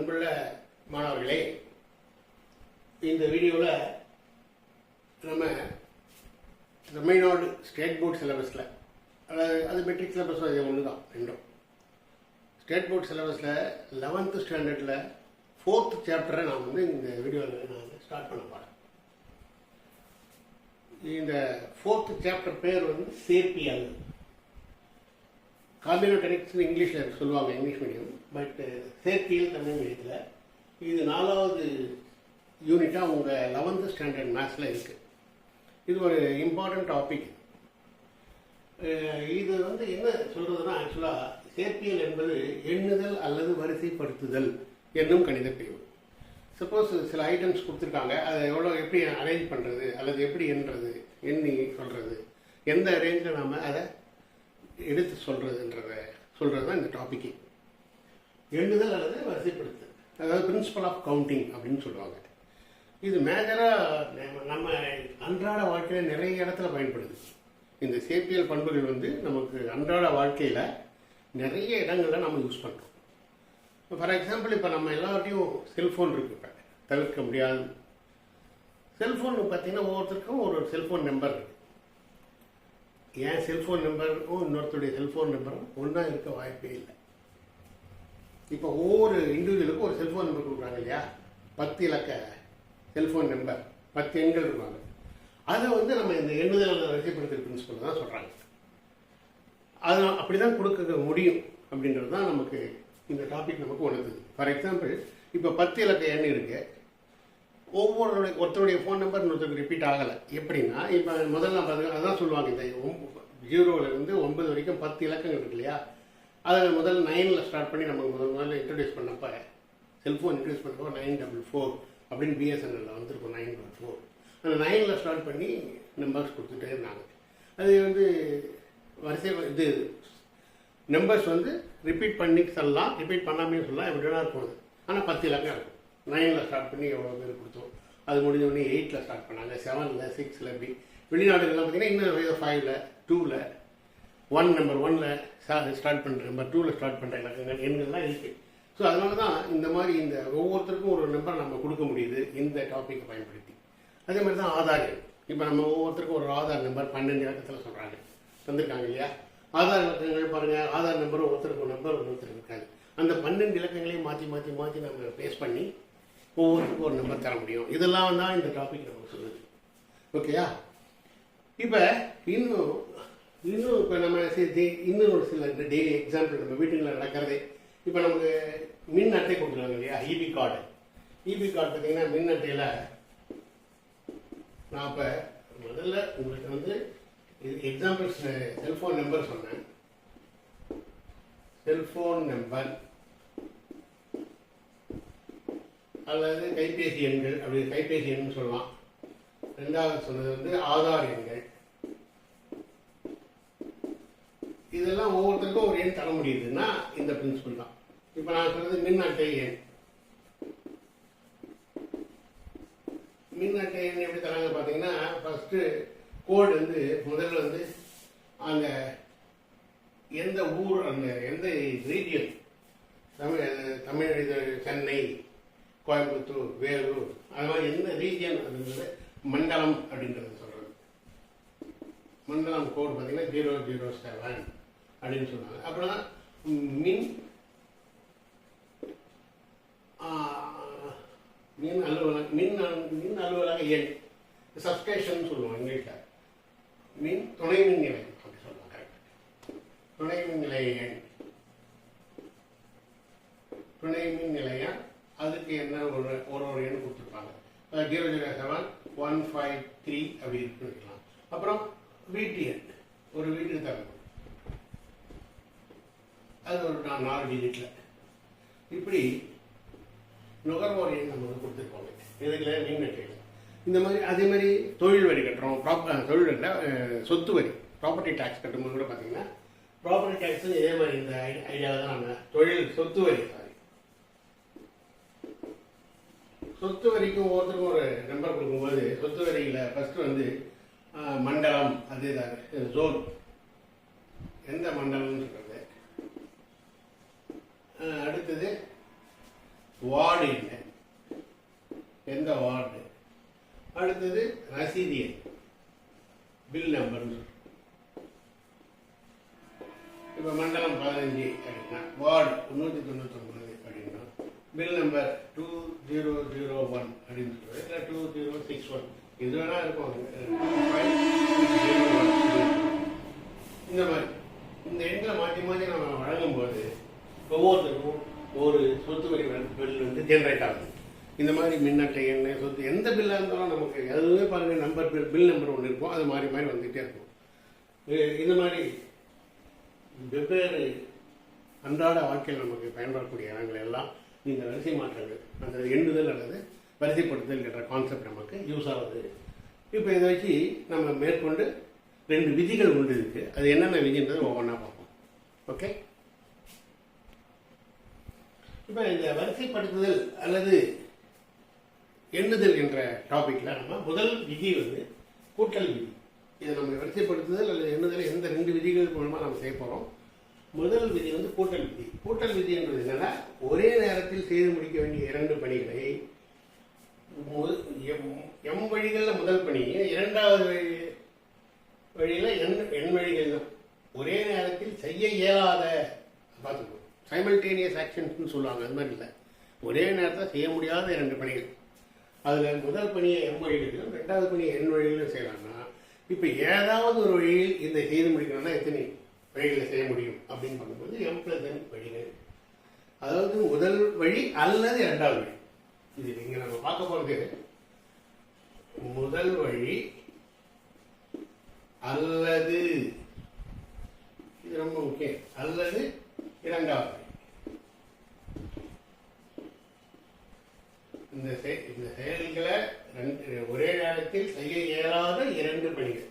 அன்புள்ள மாணவர்களே இந்த வீடியோவில் நம்ம தமிழ்நாடு ஸ்டேட் போர்ட் சிலபஸில் அதாவது அது மெட்ரிக் சிலபஸ் அது ஒன்று தான் ரெண்டும். ஸ்டேட் போர்ட் சிலபஸில் லெவன்த்து ஸ்டாண்டர்டில் ஃபோர்த் சாப்டரை நான் வந்து இந்த வீடியோவில் நான் ஸ்டார்ட் பண்ண போகிறேன் இந்த ஃபோர்த் சாப்டர் பேர் வந்து காம்பினோ டெரிக்ஸ்னு இங்கிலீஷில் சொல்லுவாங்க இங்கிலீஷ் மீடியம் பட் சேர்த்தியில் தமிழ் மீடியத்தில் இது நாலாவது யூனிட்டாக உங்கள் லெவன்த்து ஸ்டாண்டர்ட் மேத்ஸில் இருக்குது இது ஒரு இம்பார்ட்டன்ட் டாபிக் இது வந்து என்ன சொல்கிறதுனா ஆக்சுவலாக சேர்ப்பியல் என்பது எண்ணுதல் அல்லது வரிசைப்படுத்துதல் என்னும் கணித பிரிவு. சப்போஸ் சில ஐட்டம்ஸ் கொடுத்துருக்காங்க அதை எவ்வளோ எப்படி அரேஞ்ச் பண்ணுறது அல்லது எப்படி எண்ணுறது எண்ணி சொல்கிறது எந்த ரேஞ்சில் நாம் அதை எடுத்து சொல்கிறதுன்றத சொல்கிறது தான் இந்த டாப்பிக்கு எண்ணுதல் அல்லது வரிசைப்படுத்துதல். அதாவது பிரின்சிபல் ஆஃப் கவுண்டிங் அப்படின்னு சொல்லுவாங்க. இது மேஜராக நம்ம அன்றாட வாழ்க்கையில் நிறைய இடத்துல பயன்படுது. இந்த சேப்பியல் பண்புகள் வந்து நமக்கு அன்றாட வாழ்க்கையில் நிறைய இடங்களில் நம்ம யூஸ் பண்ணுறோம் ஃபார் எக்ஸாம்பிள் இப்போ நம்ம எல்லார்ட்டையும் செல்ஃபோன் இருக்கு இப்போ. தவிர்க்க முடியாது. செல்ஃபோன் பார்த்தீங்கன்னா ஒவ்வொருத்தருக்கும் ஒரு செல்ஃபோன் நம்பர் இருக்கு. என் செல்ஃபோன் நம்பருக்கும் இன்னொருத்தருடைய செல்ஃபோன் நம்பரும் ஒன்றா இருக்க வாய்ப்பே இல்லை. இப்போ ஒவ்வொரு இண்டிவிஜுவலுக்கும் ஒரு செல்ஃபோன் நம்பர் கொடுக்குறாங்க இல்லையா? பத்து இலக்க செல்ஃபோன் நம்பர் பத்து எண்கள் இருப்பாங்க அதை வந்து நம்ம இந்த எண்ணுதல் வரிசைப்படுத்தல் பிரின்சிபல் தான் சொல்கிறாங்க அது அப்படி தான் கொடுக்க முடியும் அப்படின்றது தான் நமக்கு இந்த டாபிக் நமக்கு உணர்த்துது. ஃபார் எக்ஸாம்பிள் இப்போ பத்து இலக்க எண் இருக்குது ஒவ்வொருடைய ஒருத்தருடைய ஃபோன் நம்பர் இன்னொருத்தருக்கு ரிப்பீட் ஆகலை. எப்படின்னா இப்போ முதல்ல பார்த்தீங்கன்னா அதான் சொல்லுவாங்க இந்த ஜீரோவிலேருந்து ஒன்பது வரைக்கும் பத்து இலக்கங்கள் இருக்கு இல்லையா? அதை முதல்ல நைனில் ஸ்டார்ட் பண்ணி நமக்கு முதல் முதல்ல இன்ட்ரடியூஸ் பண்ணப்போ செல்ஃபோன் இன்ட்ரடியூஸ் பண்ணப்போ நைன் டபுள் ஃபோர் அப்படின்னு பிஎஸ்என்எல்ல வந்திருக்கும் நைன் டபுள் ஃபோர் அந்த நைனில் ஸ்டார்ட் பண்ணி நம்பர்ஸ் கொடுத்துட்டே இருந்தாங்க. அது வந்து வரிசை இது நம்பர்ஸ் வந்து ரிப்பீட் பண்ணி சொல்லலாம் ரிப்பீட் பண்ணாமே சொல்லலாம் எப்படி வேணா இருக்கும் அது ஆனால் பத்து இலக்கம் இருக்கும் நைனில் ஸ்டார்ட் பண்ணி எவ்வளோ பேர் கொடுத்தோம்? அது முடிஞ்ச உடனே எயிட்டில் ஸ்டார்ட் பண்ணாங்க. செவனில் சிக்ஸில் இப்படி. வெளிநாடுகள்லாம் பார்த்தீங்கன்னா இன்னும் ஃபைவ்ல டூவில் ஒன் நம்பர் ஒனில் ஸ்டார்ட் பண்ணுற நம்பர் டூவில் ஸ்டார்ட் பண்ணுற இலக்கங்கள் எண்கள்லாம் இருக்குது ஸோ அதனால தான் இந்த மாதிரி இந்த ஒவ்வொருத்தருக்கும் ஒரு நம்பர் நம்ம கொடுக்க முடியுது இந்த டாப்பிக்கை பயன்படுத்தி. அதே மாதிரி தான் ஆதார் எண் இப்போ நம்ம ஒவ்வொருத்தருக்கும் ஒரு ஆதார் நம்பர் பன்னெண்டு இலக்கத்தில் சொல்கிறாங்க தந்திருக்காங்க இல்லையா? ஆதார் இலக்கங்கள் பாருங்கள் ஆதார் நம்பர் ஒருத்தருக்கு ஒரு நம்பர் ஒருத்தருக்கு இருக்காது அந்த பன்னெண்டு இலக்கங்களையும் மாற்றி மாற்றி மாற்றி நம்ம பேஸ் பண்ணி ஒவ்வொருத்துக்கும் ஒரு நம்பர் தர முடியும். இதெல்லாம் தான் இந்த டாபிக் நமக்கு சொல்லுது ஓகேயா இப்போ இன்னும் இன்னும் இப்போ நம்ம இன்னும் ஒரு சில டெய்லி எக்ஸாம்பிள் நம்ம வீட்டுங்களில் நடக்கிறதே. இப்போ நமக்கு மின் அட்டை கொடுக்குறாங்க இல்லையா? இபி கார்டு இபி கார்டு பார்த்தீங்கன்னா மின் அட்டையில் நான் இப்போ முதல்ல உங்களுக்கு வந்து இது எக்ஸாம்பிள்ஸ் செல்ஃபோன் நம்பர் சொன்னேன். செல்ஃபோன் நம்பர் அல்லது கைபேசி எண்கள் அப்படி கைபேசி எண்ணுன்னு சொல்லலாம். ரெண்டாவது சொன்னது வந்து ஆதார் எண்கள். இதெல்லாம் ஒவ்வொருத்தருக்கும் ஒரு எண் தர முடியுதுன்னா இந்த பிரின்சிபல் தான். இப்போ நான் சொல்றது மின் அட்டை எண். மின் அட்டை எண் எப்படி தராங்க பார்த்தீங்கன்னா ஃபர்ஸ்ட் கோடு வந்து முதல்ல வந்து அந்த எந்த ஊர் அந்த எந்த ரீஜியன் தமிழ் தமிழ் சென்னை. கோயம்புத்தூர் வேலூர் அது மாதிரி என்ன ரீஜியன் அப்படின்றது மண்டலம் அப்படின்றது சொல்றது மண்டலம் கோடு பார்த்தீங்கன்னா ஜீரோ ஜீரோ செவன் அப்படின்னு சொன்னாங்க அப்புறம் மின் மின் அலுவலக மின் மின் அலுவலக எண் சப்ஸ்டேஷன் சொல்லுவோம் இங்கிலீஷில். மின் துணை மின் நிலையம் அப்படி சொல்லுவாங்க துணை மின் நிலைய எண். துணை மின் நிலையம் அதுக்கு என்ன ஒரு ஒரு ஒரு எண் கொடுத்துருப்பாங்க. Zero zero seven one five three அப்படி இருக்குன்னு அப்புறம் வீட்டு எண். ஒரு வீட்டுக்கு தரணும் அது ஒரு நான் நாலு டிஜிட்டில் இப்படி நுகர்வோர் எண் நம்ம வந்து கொடுத்துருக்கோங்க இதில் நீங்கள் கேட்கலாம் இந்த மாதிரி அதே மாதிரி தொழில் வரி கட்டுறோம். ப்ராப் தொழில் இல்லை சொத்து வரி ப்ராப்பர்ட்டி டேக்ஸ் கட்டும்போது கூட பார்த்தீங்கன்னா ப்ராப்பர்ட்டி டேக்ஸ் இதே மாதிரி இந்த ஐடியாவில் தான் நாங்கள் தொழில் சொத்து வரி சாரி சொத்து வரிக்கும் ஒவ்வொருத்தருக்கும் ஒரு நம்பர் கொடுக்கும்போது சொத்து வரியில் ஃபர்ஸ்ட் வந்து மண்டலம் அது ஜோன் எந்த மண்டலம்னு சொல்கிறது அடுத்தது வார்டு என்ன? எந்த வார்டு? அடுத்தது ரசீது எண் பில் நம்பர்னு சொல்றோம். இப்போ மண்டலம் பதினஞ்சு அப்படின்னா வார்டு முந்நூற்றி தொண்ணூத்தொம்பது. Bill number two zero zero one அப்படின்னு சொல்லுவது இல்லை டூ ஜீரோ சிக்ஸ் ஒன். இது வேணா இருக்கும் இந்த மாதிரி. இந்த எண்களை மாற்றி மாற்றி நம்ம வழங்கும்போது ஒவ்வொருத்தருக்கும் ஒரு சொத்து வரி பில் வந்து ஜென்ரேட் ஆகுது. இந்த மாதிரி மின்னட்டை எண்ணெய் சொத்து எந்த பில்லாக இருந்தாலும் நமக்கு எதுவுமே பாருங்க நம்பர் பில் பில் நம்பர் ஒன்று இருக்கும். அது மாறி மாறி வந்துகிட்டே இருக்கும். இந்த மாதிரி வெவ்வேறு அன்றாட வாழ்க்கையில் நமக்கு பயன்படக்கூடிய இடங்கள் எல்லாம் இந்த வரிசை மாற்றங்கள் அந்த எண்ணுதல் அல்லது வரிசைப்படுத்துதல் என்ற கான்செப்ட் நமக்கு யூஸ் ஆகுது. இப்போ இதை வச்சு நம்ம மேற்கொண்டு ரெண்டு விதிகள் உண்டு இருக்கு. அது என்னென்ன விதின்றது ஒவ்வொன்றா பார்ப்போம். ஓகே இப்போ இந்த வரிசைப்படுத்துதல் அல்லது எண்ணுதல் என்ற டாபிக்ல நம்ம முதல் விதி வந்து கூட்டல் விதி. இதை நம்ம வரிசைப்படுத்துதல் அல்லது எண்ணுதல் எந்த ரெண்டு விதிகள் மூலமாக நம்ம செய்ய போகிறோம் முதல் விதி வந்து கூட்டல் விதி. கூட்டல் விதி என்பது என்னன்னா ஒரே நேரத்தில் செய்து முடிக்க வேண்டிய இரண்டு பணிகளை எம்- எம் வழிகளில் முதல் பணி இரண்டாவது வழி வழியில் எண் எண் வழிகள். தான் ஒரே நேரத்தில் செய்ய இயலாத பார்த்துக்கோ சைமல்டேனியஸ் ஆக்ஷன்ஸ்னு சொல்லுவாங்க அது மாதிரி இல்லை. ஒரே நேரத்தில் செய்ய முடியாத இரண்டு பணிகள். அதில் முதல் பணியை எம் வழிகளிலும் ரெண்டாவது பணியை எண் வழிகளிலும் செய்யலாம்னா இப்போ ஏதாவது ஒரு வழியில் இதை செய்து முடிக்கணும்னா எத்தனை வழிகளில் செய்ய முடியும் அப்படின்னு பண்ணும்போது எம் பிளஸ் என் வழிகள் அதாவது முதல் வழி அல்லது இரண்டாவது வழி. இது இங்க நம்ம பார்க்க போறது முதல் வழி அல்லது இது ரொம்ப முக்கியம். அல்லது இரண்டாவது இந்த இந்த செயல்களை ரெண்டு ஒரே நேரத்தில் செய்ய இயலாத இரண்டு பணிகள்.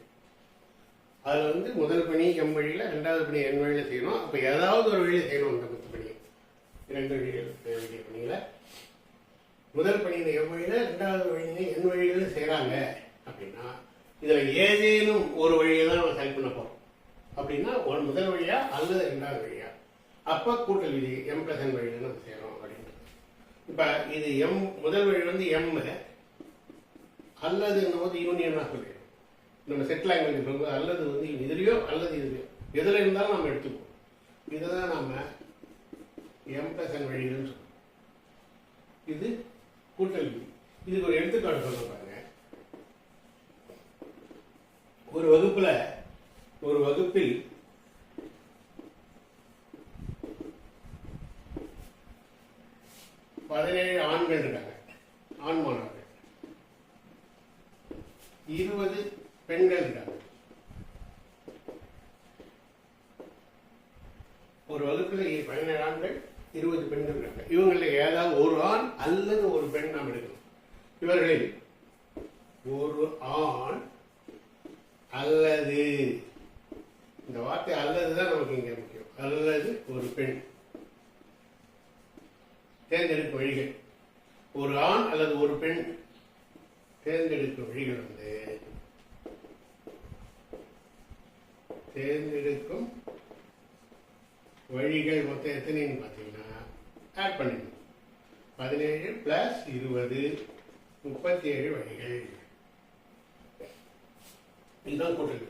வந்து முதல் பணி எம் வழியில ரெண்டாவது பணி என் வழியில செய்யணும். அப்போ ஏதாவது ஒரு வழியில செய்யணும் அந்த பத்து பணியை. இரண்டு வழியில் செய்ய வேண்டிய முதல் பணியில் எம் வழியில ரெண்டாவது வழியில என் வழியில் செய்யறாங்க அப்படின்னா இதுல ஏதேனும் ஒரு வழியை தான் நம்ம செலக்ட் பண்ண போகிறோம் அப்படின்னா ஒன் முதல் வழியா அல்லது ரெண்டாவது வழியா. அப்போ கூட்டல் விதி எம் பிளஸ் என் வழியில நம்ம செய்யறோம் அப்படின்றது. இப்போ இது எம் முதல் வழி வந்து எம் அல்லது போது யூனியனாக சொல்லிடும் நம்ம செட் லாங்குவேஜ் சொல்லும்போது அல்லது வந்து இதுலயோ அல்லது இதுலயோ எதில் இருந்தாலும் நம்ம எடுத்துப்போம் இதுதான் நாம எம் எம்பசன் வழிகள்னு சொல்லுவோம் இது கூட்டல் இதுக்கு ஒரு எடுத்துக்காட்டு சொல்ல பாருங்க. ஒரு வகுப்புல ஒரு வகுப்பில் பதினேழு ஆண்கள் இருக்காங்க. ஆண் மாணவர்கள். இருபது பெண்கள் ஒரு வகுப்பில் பதினேழு ஆண்கள் இருபது பெண்கள் இருக்காங்க இவங்கள ஏதாவது ஒரு ஆண் அல்லது ஒரு பெண் நாம் எடுக்கணும் இவர்களில் ஒரு ஆண் அல்லது இந்த வார்த்தை அல்லது தான் நமக்கு இங்க முக்கியம். அல்லது ஒரு பெண். தேர்ந்தெடுக்கும் வழிகள். ஒரு ஆண் அல்லது ஒரு பெண் தேர்ந்தெடுக்கும் வழிகள் வந்து தேர்ந்தெடுக்கும் வழிகள் மொத்தம் எத்தனைன்னு பார்த்தீங்கன்னா ஆட் பண்ணிடணும் பதினேழு பிளஸ் இருபது முப்பத்தி ஏழு வழிகள். இதுதான் கூட்டல்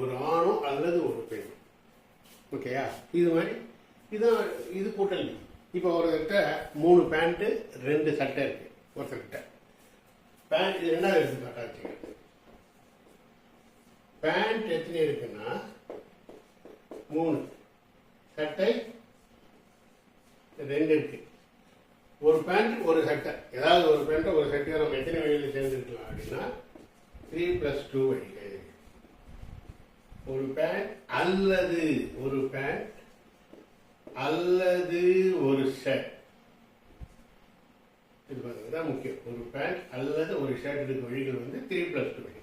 ஒரு ஆணோ அல்லது ஒரு பெண் ஓகேயா இது மாதிரி. இதுதான் இது கூட்டல். இப்போ ஒருத்தர்கிட்ட மூணு பேண்ட்டு ரெண்டு சட்டை இருக்கு. ஒருத்தர்கிட்ட. பேண்ட் இது ரெண்டாவது எடுத்துக்காட்டா வச்சுக்க பேண்ட் எத்தனை இருக்குன்னா மூணு. சட்டை ரெண்டு இருக்கு. ஒரு பேண்ட் ஒரு சட்டை. ஏதாவது ஒரு பேண்ட்டை ஒரு சட்டையை நம்ம எத்தனை வழியில் சேர்ந்துருக்கலாம் அப்படின்னா த்ரீ பிளஸ் டூ வழிகள் ஒரு பேண்ட் அல்லது ஒரு பேண்ட் அல்லது ஒரு ஷர்ட் இது பார்த்தீங்கன்னா முக்கியம். ஒரு பேண்ட் அல்லது ஒரு ஷர்ட் எடுக்க வழிகள் வந்து த்ரீ பிளஸ் டூ வழி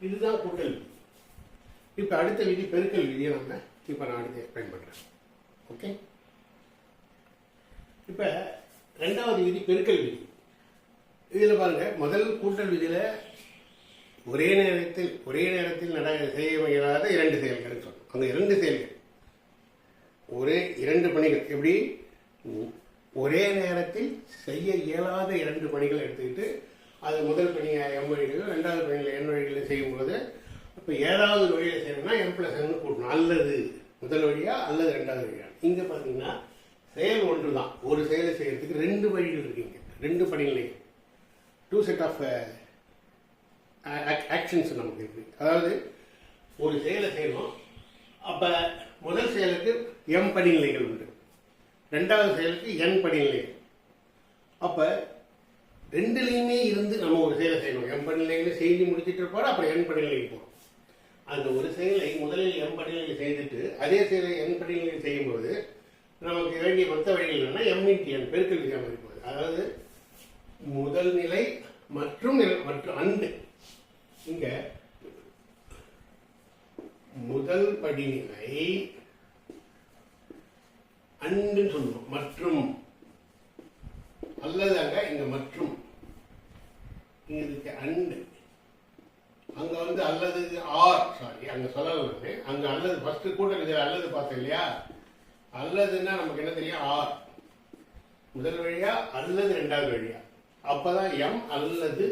இதுதான் கூட்டல். இப்போ அடுத்த விதி பெருக்கல் விதியை நம்ம இப்போ நான் அடுத்து எக்ஸ்பிளைன் பண்ணுறேன் ஓகே இப்போ ரெண்டாவது விதி பெருக்கல் விதி. இதில் பாருங்க முதல் கூட்டல் விதியில் ஒரே நேரத்தில் ஒரே நேரத்தில் நட செய்ய இயலாத இரண்டு செயல்கள் சொன்னோம் அங்கே இரண்டு செயல்கள். ஒரே இரண்டு பணிகள். எப்படி? ஒரே நேரத்தில் செய்ய இயலாத இரண்டு பணிகளை எடுத்துக்கிட்டு அது முதல் பணியை எம் வழிகளில் ரெண்டாவது பணியில் என் வழிகளில் செய்யும்போது இப்போ ஏழாவது வழியில் செய்யணும்னா எம் பிளஸ் என் கூட்டணும் அல்லது முதல் வழியா அல்லது ரெண்டாவது வழியா? இங்கே பார்த்தீங்கன்னா செயல் ஒன்று தான் ஒரு செயலை செய்யறதுக்கு ரெண்டு வழிகள் இருக்குங்க ரெண்டு பணிகளையும் டூ செட் ஆஃப் ஆக்ஷன்ஸ் நமக்கு இருக்கு. அதாவது ஒரு செயலை செய்யணும். அப்போ முதல் செயலுக்கு எம் படிநிலைகள் உண்டு. ரெண்டாவது செயலுக்கு என் படிநிலைகள் அப்போ ரெண்டுலேயுமே இருந்து நம்ம ஒரு செயலை செய்யணும். எம் படிநிலைகளை செய்து முடிச்சுட்டு இருப்பாரு அப்புறம் என் படிநிலைக்கு போகணும். அந்த ஒரு செயலை முதலில் எம் படிநிலையில் செய்துட்டு அதே செயலை என் படிநிலையில் செய்யும்போது நமக்கு வேண்டிய மொத்த வழிகள் என்னன்னா எம் பெருக்கல் விகிதம் இருப்பது அதாவது முதல் நிலை மற்றும் நிலை- மற்றும் அண்டு. இங்க முதல் படிநிலை அண்டுன்னு சொல்லணும் மற்றும். அல்லதாங்க இங்க மற்றும். இங்க இருக்கு அண்டு. அங்க வந்து அல்லது ஆர் சாரி அங்க சொல்ல வந்து அங்க அல்லது ஃபர்ஸ்ட் கூட்டம் இது அல்லது பார்த்தோம் இல்லையா? அல்லதுன்னா நமக்கு என்ன தெரியும்? ஆர். முதல் வழியா அல்லது ரெண்டாவது வழியா. அப்பதான் எம் அல்லது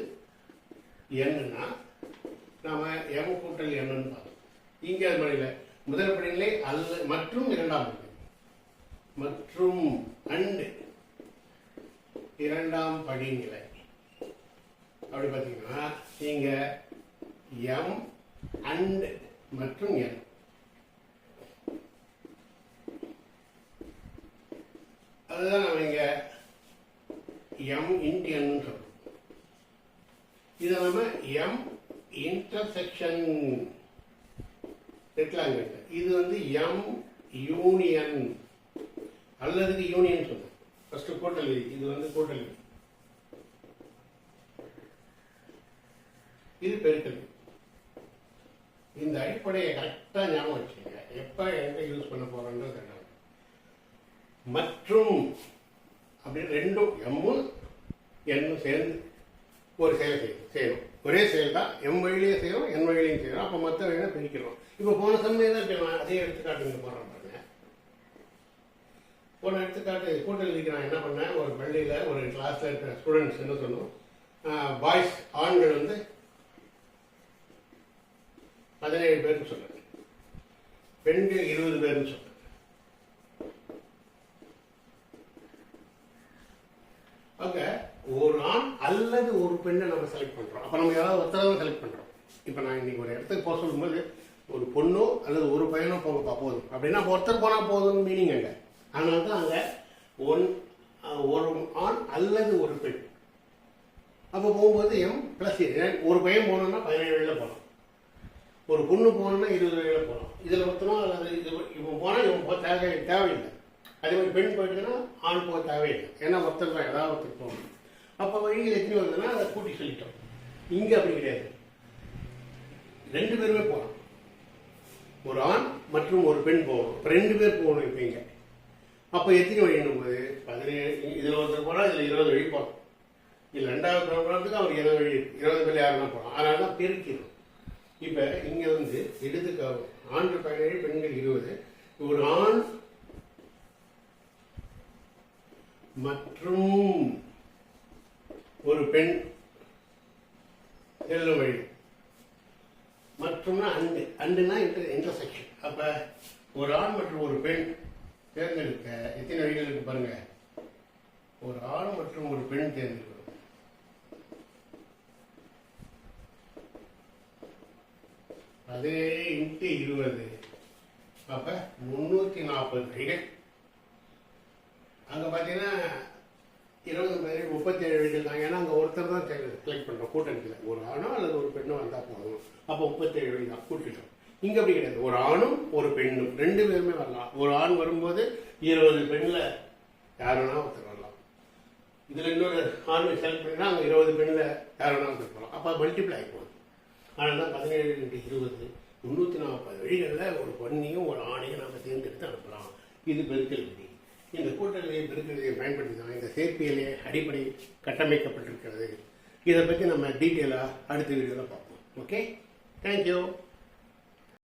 என்னன்னா நாம எம் கூட்டல் என்னன்னு பார்த்தோம். இங்க அது மாதிரி இல்லை. முதல் படிநிலை அல்ல மற்றும் இரண்டாம் படிநிலை மற்றும் அண்டு இரண்டாம் படிநிலை. அப்படி பார்த்தீங்கன்னா நீங்க எம் அண்ட் மற்றும் என் அதுதான் நம்ம இங்க எம் இன்டியன் சொல்றோம். இதை நம்ம எம் இன்டர்செக்ஷன் ரெக்லாங்குவேஜ் இது வந்து எம் யூனியன் அல்லதுக்கு யூனியன் சொல்றோம். ஃபர்ஸ்ட் கூட்டல் இது வந்து கூட்டல் இது பெருக்கல் இந்த அடிப்படையை கரெக்டாக ஞாபகம் வச்சுக்கோங்க. எப்போ எங்க யூஸ் பண்ண போறோன்றது கேட்டாங்க மற்றும் அப்படின்னு ரெண்டும் எம்மும் என்னும் சேர்ந்து ஒரு செயலை செய்யும். செய்யணும். ஒரே செயல் தான் எம் வழியிலையும் செய்யணும் என் வழியிலையும் செய்யணும் அப்போ மற்ற வழியில பிரிக்கிறோம். இப்போ போன சமயம் தான் அதே எடுத்துக்காட்டு இங்கே பாருங்க. போன எடுத்துக்காட்டு கூட்டல் நான் என்ன பண்ணேன்? ஒரு பள்ளியில் ஒரு கிளாஸில் இருக்கிற ஸ்டூடெண்ட்ஸ் என்ன சொன்னோம் பாய்ஸ் ஆல் வந்து பதினேழு பேர்னு சொல்றேன் பெண்கள் இருபது பேர்னு சொல்றேன் அங்க ஒரு ஆண் அல்லது ஒரு பெண்ணை நம்ம செலக்ட் பண்றோம். அப்ப நம்ம யாராவது ஒருத்தரவை தான் செலக்ட் பண்றோம். இப்ப நான் இன்னைக்கு ஒரு இடத்துக்கு போக சொல்லும்போது ஒரு பொண்ணோ அல்லது ஒரு பையனோ போகப்பா போதும். அப்படின்னா ஒருத்தர் போனா போதும்னு மீனிங் அங்க அதனால தான் அங்க ஒன் ஒரு ஆண் அல்லது ஒரு பெண். அப்போ போகும்போது எம் பிளஸ் ஒரு பையன் போனோம்னா பதினேழு வழியில் போகலாம். ஒரு பொண்ணு போகணும்னா இருபது வழியில் போகலாம் இதில் மொத்தமாக அல்லது இது இவன் போனால் இவன் போக தேவை தேவையில்லை. அதே மாதிரி பெண் போயிட்டுன்னா ஆண் போக தேவையில்லை. ஏன்னா ஒருத்தர் தான் ஏதாவது ஒருத்தர் போகணும். அப்போ வழியில் எத்தனை வந்ததுன்னா அதை கூட்டி சொல்லிட்டோம். இங்கே அப்படி கிடையாது. ரெண்டு பேருமே போகலாம். ஒரு ஆண் மற்றும் ஒரு பெண் போகணும். இப்போ ரெண்டு பேர் போகணும் இப்போ இங்கே. அப்போ எத்தனை வழின்னும் போது பதினேழு இதில் ஒருத்தர் போனால் இதில் இருபது வழி போகலாம். இது ரெண்டாவது ப்ரோக்ராமத்துக்கு அவர் இருபது வழி இருபது பேர் யாருன்னா போகலாம். அதனால தான் பிரிக்கிறோம் இப்ப இங்க வந்து எடுத்துக்க ஆண்டு பதினேழு பெண்கள் இருபது ஒரு ஆண் மற்றும் ஒரு பெண் செல்லும் வழி. மற்றும்னா அண்டு அண்டுனா இன்டர் இன்டர்செக்ஷன் அப்ப ஒரு ஆண் மற்றும் ஒரு பெண் தேர்ந்தெடுக்க எத்தனை வழிகள் இருக்கு பாருங்க. ஒரு ஆண் மற்றும் ஒரு பெண் தேர்ந்தெடுக்க பதினேழு இன்ட்டு இருபது. அப்போ முந்நூற்றி நாற்பது வழிகள் அங்கே பார்த்தீங்கன்னா இருபது பேர் முப்பத்தேழு வீடுகள் தான் ஏன்னா அங்கே ஒருத்தர் தான் செலக்ட் பண்ணுறோம் கூட்டணியில் ஒரு ஆணோ அல்லது ஒரு பெண்ணோ வந்தால் போதும். அப்போ முப்பத்தேழு வீடு தான். கூட்டிட்டோம். இங்கே அப்படி கிடையாது. ஒரு ஆணும் ஒரு பெண்ணும். ரெண்டு பேருமே வரலாம். ஒரு ஆண் வரும்போது இருபது பெண்ணில் யாருன்னா ஒருத்தர் வரலாம். இதில் இன்னொரு ஆண் செலக்ட் பண்ணினா அங்கே இருபது பெண்ணில் யாருன்னா ஒருத்தர் போகலாம். அப்போ மல்டிப்ளை ஆகி ஆனால் தான் பதினேழு ரெண்டு இருபது முந்நூற்றி நாற்பது வழிகளில் ஒரு பொண்ணையும் ஒரு ஆணையும் நம்ம தேர்ந்தெடுத்து அனுப்பலாம். இது பெருக்கல் விதி. இந்த கூட்டணியை பெருக்கல் விதியை பயன்படுத்தி தான் இந்த சேர்ப்பியலே அடிப்படை கட்டமைக்கப்பட்டிருக்கிறது. இதை பற்றி நம்ம டீட்டெயிலாக அடுத்த வீடியோவில் பார்ப்போம். Okay thank you